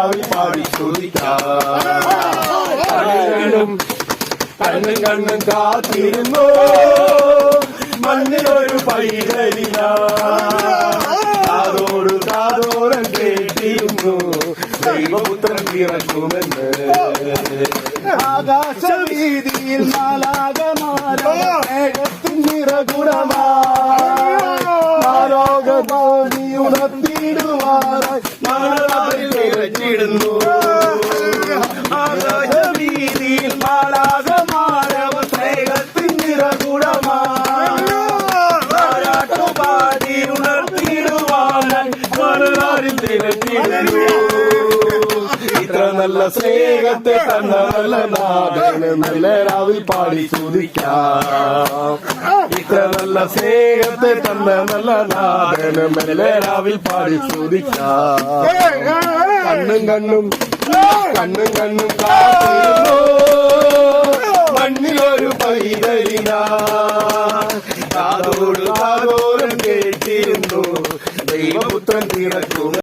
രാവിൽ പാടി ചോദിക്കാനും കണ്ണും കണ്ണും കാത്തിരുന്നു. മണ്ണിലൊരു പൈതലിന. കാതോട് കാതോരം കേട്ടിരുന്നു. ദൈവപുത്രൻ പിറക്കുമെന്ന്. ആകാശവീതിയിൽ നാലാകമാരേകത്തിൻ നിറകുടമാരോഗബോധി ഉണർത്തിയിടുവാറായി മാറാറിൽ നിറച്ചിടുന്നു ഇത്ര നല്ല സ്നേഹത്തെ തന്ന നല്ല രാവിൽ പാടി ചോദിക്കാം. ഇത്ര നല്ല സ്നേഹത്തെ തന്ന നല്ല നല്ല രാവിൽ പാടി ചോദിക്കാം. കണ്ണും കണ്ണും കണ്ണും കണ്ണും മണ്ണിലൊരു പൈതലിന. കേട്ടിരുന്നു. ദൈവപുത്രൻ